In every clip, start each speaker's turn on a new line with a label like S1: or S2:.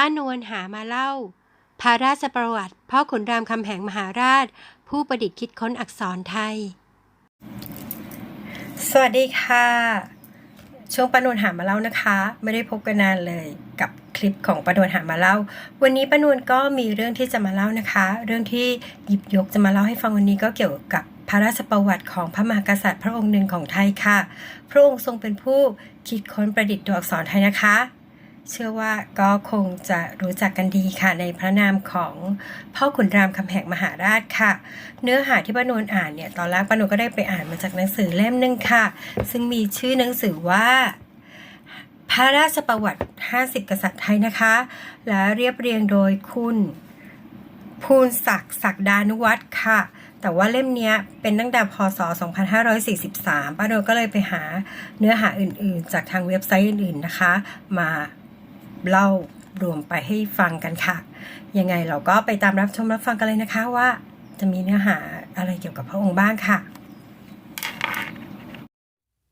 S1: ป้านวลหามาเล่า พระราชประวัติ พ่อขุนรามคำแหงมหาราช ผู้ประดิษฐ์คิดค้นอักษรไทย
S2: สวัสดีค่ะ ช่วงปานวนหามาเล่านะคะ ไม่ได้พบกันนานเลยกับคลิปของปานวนหามาเล่า วันนี้ปานวนก็มีเรื่องที่จะมาเล่านะคะ เรื่องที่หยิบยกจะมาเล่าให้ฟังวันนี้ก็เกี่ยวกับพระราชประวัติของพระมหากษัตริย์พระองค์หนึ่งของไทยค่ะ พระองค์ทรงเป็นผู้คิดค้นประดิษฐ์ตัวอักษรไทยนะคะ เชื่อว่าก็คงจะรู้จักกันดีค่ะในพระนามของพ่อขุนรามคำแหงมหาราชค่ะ เนื้อหาที่ป้านวลอ่านเนี่ยตอนแรกป้านวลก็ได้ไปอ่านมาจากหนังสือเล่มหนึ่งค่ะ ซึ่งมีชื่อหนังสือว่าพระราชประวัติ 50 กษัตริย์ไทยนะคะ และเรียบเรียงโดยคุณภูนศักดิ์ศักดานุวัฒน์ค่ะ แต่ว่าเล่มนี้เป็นตั้งแต่พศ 2543 ป้าโนก็เลยไปหาเนื้อหาอื่นๆ จากทางเว็บไซต์อื่นๆนะคะ มา เล่ารวมไปให้ฟังกันค่ะ ยังไงเราก็ไปตามรับชมรับฟังกันเลยนะคะว่า จะมีเนื้อหาอะไรเกี่ยวกับพระองค์บ้างค่ะ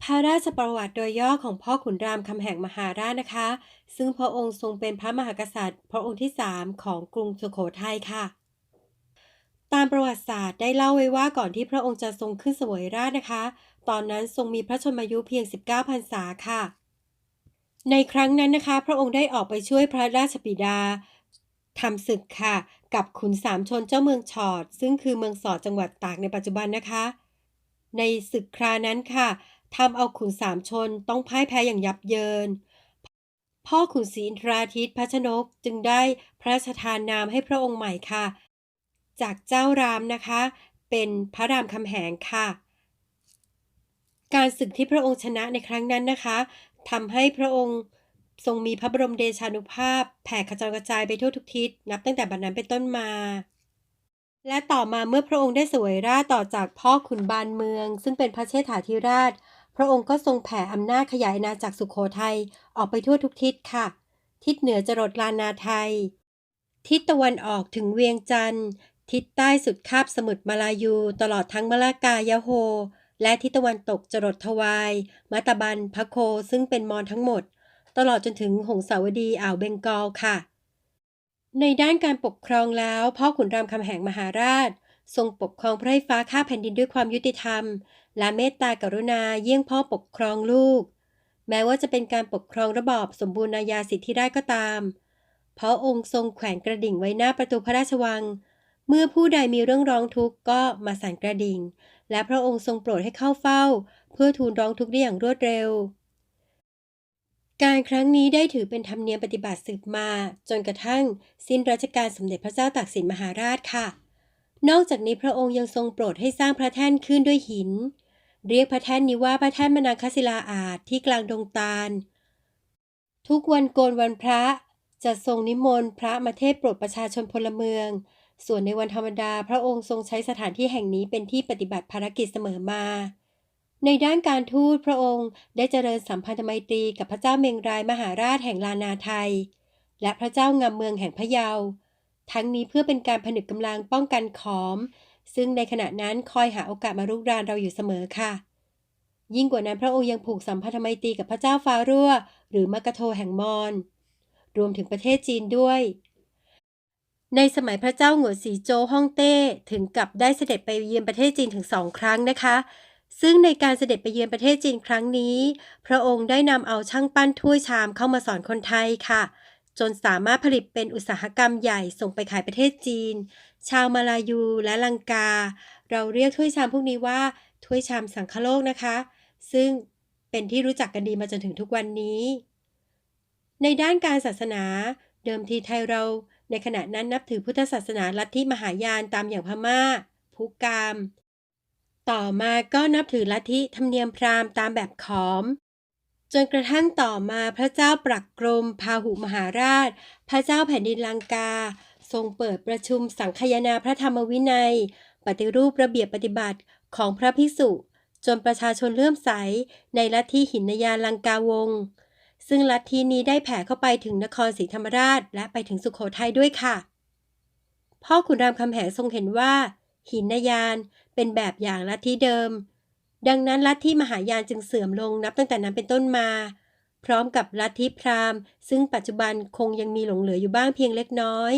S1: พระราชประวัติโดยย่อของพ่อขุนรามคำแหงมหาราชนะคะ ซึ่งพระองค์ทรงเป็นพระมหากษัตริย์ พระองค์ที่สามของกรุงสุโขทัยค่ะตามประวัติศาสตร์ได้เล่าไว้ว่าก่อนที่พระองค์จะทรงขึ้นสวยราชนะคะ ตอนนั้นทรงมีพระชนมายุเพียง 19พรรษาค่ะ ในครั้งนั้นนะคะ พระองค์ได้ออกไปช่วยพระราชบิดาทำศึกค่ะ กับขุนสามชนเจ้าเมืองชอด ซึ่งคือเมืองสอดจังหวัดตากในปัจจุบันนะคะ ในศึกครานั้นค่ะทำเอาขุนสามชนต้องพ่ายแพ้อย่างยับเยิน พ่อขุนศรีอินทราทิตพระชนกจึงได้พระราชทานนามให้พระองค์ใหม่ค่ะ จากเจ้ารามนะคะ เป็นพระรามคำแหงค่ะ การศึกที่พระองค์ชนะในครั้งนั้นนะคะ ทำให้พระองค์ทรงมีพระบรมเดชานุภาพ แผ่ขจรกระจายไปทั่วทุกทิศ นับตั้งแต่บัดนั้นเป็นต้นมา และต่อมาเมื่อพระองค์ได้เสวยราชต่อจากพ่อขุนบานเมือง ซึ่งเป็นพระเชษฐาธิราช พระองค์ก็ทรงแผ่อำนาจขยายอาณาจักรสุโขทัยออกไปทั่วทุกทิศค่ะ ทิศเหนือจรดลานาไทย ทิศตะวันออกถึงเวียงจันทร์ ทิศใต้สุดคาบสมุทรมาลายู ตลอดทั้งมะละกายะโฮ และทิศตะวันตกจรดทวาย มัตบันพะโคซึ่งเป็นมอญทั้งหมด ตลอดจนถึงหงสาวดีอ่าวเบงกอลค่ะ ในด้านการปกครองแล้ว พ่อขุนรามคำแหงมหาราช ทรงปกครองพระไฟฟ้าข้าแผ่นดินด้วยความยุติธรรม และเมตตากรุณาเยี่ยงพ่อปกครองลูก แม้ว่าจะเป็นการปกครองระบอบสมบูรณาญาสิทธิได้ก็ตามเพราะองค์ทรงแขวนกระดิ่งไว้หน้าประตูพระราชวัง เมื่อผู้ใดมีเรื่องร้องทุกข์ก็มาสั่นกระดิ่ง และพระองค์ทรงโปรดให้เข้าเฝ้า เพื่อทูลร้องทุกข์ได้อย่างรวดเร็ว การครั้งนี้ได้ถือเป็นธรรมเนียมปฏิบัติสืบมา จนกระทั่ง สิ้นรัชกาลสมเด็จพระเจ้าตากสินมหาราชค่ะ นอกจากนี้พระองค์ยังทรงโปรดให้สร้างพระแท่นขึ้นด้วยหิน เรียกพระแท่นนี้ว่าพระแท่นมนาคศิลาอาจที่กลางดงตาล ทุกวันโกนวันพระจะทรงนิมนต์พระมาเทศโปรดประชาชนพลเมือง ส่วนในวันธรรมดาพระองค์ทรงใช้สถานที่แห่งนี้เป็นที่ปฏิบัติภารกิจเสมอมา ในด้านการทูตพระองค์ได้เจริญสัมพันธไมตรีกับพระเจ้าเมงรายมหาราชแห่งลานาไทย และพระเจ้างามเมืองแห่งพะเยา ทั้งนี้เพื่อเป็นการผนึกกำลังป้องกันขอม ซึ่งในขณะนั้นคอยหาโอกาสมารุกรานเราอยู่เสมอค่ะ ยิ่งกว่านั้นพระองค์ยังผูกสัมพันธไมตรีกับพระเจ้าฟารั่วหรือมกกะโทแห่งมอญรวมถึงประเทศจีนด้วย ในสมัยพระเจ้าหัวสีโจฮ่องเต้ถึงกับได้เสด็จไปเยือนประเทศจีนถึงสองครั้งนะคะ ซึ่งในการเสด็จไปเยือนประเทศจีนครั้งนี้ พระองค์ได้นำเอาช่างปั้นถ้วยชามเข้ามาสอนคนไทยค่ะ จนสามารถผลิตเป็นอุตสาหกรรมใหญ่ส่งไปขายประเทศจีน ชาวมาลายูและลังกา เราเรียกถ้วยชามพวกนี้ว่าถ้วยชามสังคโลกนะคะ ซึ่งเป็นที่รู้จักกันดีมาจนถึงทุกวันนี้ ในด้านการศาสนา เดิมทีไทยเรา ในขณะนั้นนับถือพุทธศาสนาลัทธิมหายานตามอย่างพม่าพุกาม ต่อมาก็นับถือลัทธิธรรมเนียมพราหมณ์ตามแบบขอม จนกระทั่งต่อมาพระเจ้าปรักกรม พาหุมหาราช พระเจ้าแผ่นดินลังกา ทรงเปิดประชุมสังคายนาพระธรรมวินัย ปฏิรูประเบียบปฏิบัติของพระภิกษุ จนประชาชนเลื่อมใสในลัทธิหินยานลังกาวงศ์ ซึ่งลัทธินี้ได้แผ่เข้าไปถึงนครศรีธรรมราช และไปถึงสุขโขทัยด้วยค่ะ พ่อขุนรามคำแหงทรงเห็นว่า หินนยานเป็นแบบอย่างลัทธิเดิม ดังนั้นลัทธิมหายานจึงเสื่อมลงนับตั้งแต่นั้นเป็นต้นมา พร้อมกับลัทธิพราหมณ์ ซึ่งปัจจุบันคงยังมีหลงเหลืออยู่บ้างเพียงเล็กน้อย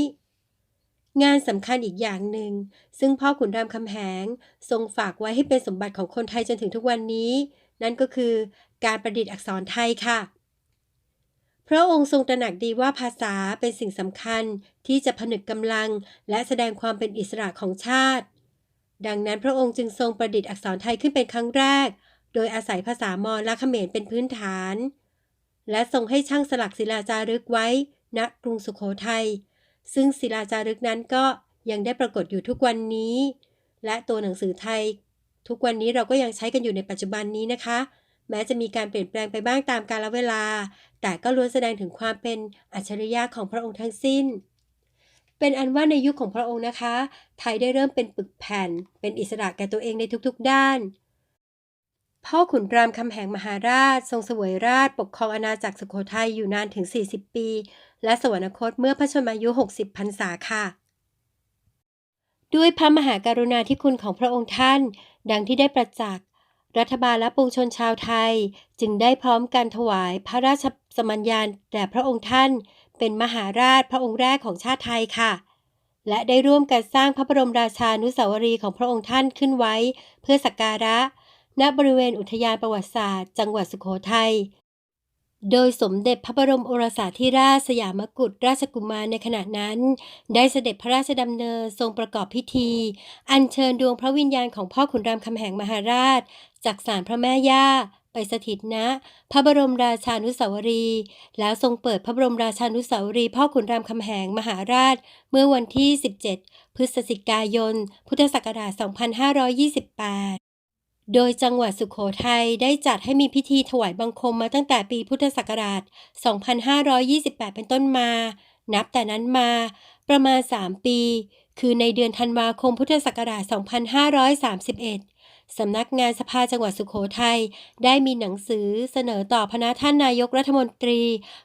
S1: งานสำคัญอีกอย่างหนึ่ง ซึ่งพ่อขุนรามคำแหงทรงฝากไว้ให้เป็นสมบัติของคนไทยจนถึงทุกวันนี้ นั่นก็คือการประดิษฐ์อักษรไทยค่ะ พระองค์ทรงตระหนักดีว่าภาษาเป็นสิ่งสำคัญที่จะผนึกกำลัง และแสดงความเป็นอิสระของชาติ ดังนั้นพระองค์จึงทรงประดิษฐ์อักษรไทยขึ้นเป็นครั้งแรก โดยอาศัยภาษามอญและเขมรเป็นพื้นฐาน และทรงให้ช่างสลักศิลาจารึกไว้ณกรุงสุขโขทัย ซึ่งศิลาจารึกนั้นก็ยังได้ปรากฏอยู่ทุกวันนี้ และตัวหนังสือไทย ทุกวันนี้เราก็ยังใช้กันอยู่ในปัจจุบันนี้นะคะ แม้จะมีการเปลี่ยนแปลงไปบ้างตามกาลเวลา แต่ก็ล้วนแสดงถึงความเป็นอัจฉริยะของพระองค์ทั้งสิ้น เป็นอันว่าในยุคของพระองค์นะคะ ไทยได้เริ่มเป็นปึกแผ่น เป็นอิสระแก่ตัวเองในทุกๆด้าน พ่อขุนรามคำแหงมหาราช ทรงสวยราช ปกครองอาณาจักรสุโขทัยอยู่นานถึง 40 ปี และสวรรคตเมื่อพระชนมายุ 60พรรษาค่ะด้วยพระมหากรุณาธิคุณของพระองค์ท่าน ดังที่ได้ประจักษ์ รัฐบาลและปวงชนชาวไทย จึงได้พร้อมกันถวายพระราชสมัญญาแด่พระองค์ท่าน เป็นมหาราชพระองค์แรกของชาติไทยค่ะ และได้ร่วมกันสร้างพระบรมราชานุสาวรีย์ของพระองค์ท่านขึ้นไว้ เพื่อสักการะ ณบริเวณอุทยานประวัติศาสตร์ จังหวัดสุโขทัย โดยสมเด็จพระบรมโอรสาธิราชสยามกุฎราชกุมารในขณะนั้น ได้เสด็จพระราชดำเนินทรงประกอบพิธี อัญเชิญดวงพระวิญญาณของพ่อขุนรามคำแหงมหาราช จากศาลพระแม่ย่า ไปสถิตณพระบรมราชานุสาวรี แล้วทรงเปิดพระบรมราชานุสาวรี พ่อขุนรามคำแหงมหาราช เมื่อวันที่ 17 พฤศจิกายน พุทธศักราช 2528 โดยจังหวัดสุขโขทัยได้จัดให้มีพิธีถวายบังคมมาตั้งแต่ปีพุทธศักราช 2528 เป็นต้นมา นับแต่นั้นมาประมาณ 3 ปี คือในเดือนธันวาคมพุทธศักราช 2531 สำนักงานสภาจังหวัดสุขโขทัยได้มีหนังสือเสนอต่อพระท่านนายกรัฐมนตรี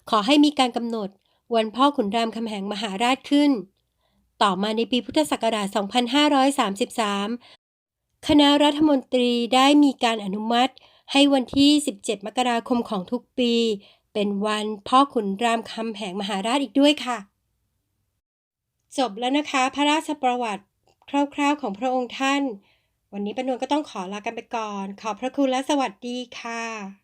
S1: ขอให้มีการกำหนด วันพ่อขุนรามคำแหงมหาราชขึ้น ต่อมาในปีพุทธศักราช 2533 คณะรัฐมนตรีได้มีการอนุมัติ ให้วันที่ 17 มกราคมของทุกปี เป็นวันพ่อขุนรามคำแหงมหาราชอีกด้วยค่ะ จบแล้วนะคะพระราชประวัติคร่าวๆของพระองค์ท่าน วันนี้ปนวนก็ต้องขอลากันไปก่อน ขอบพระคุณและสวัสดีค่ะ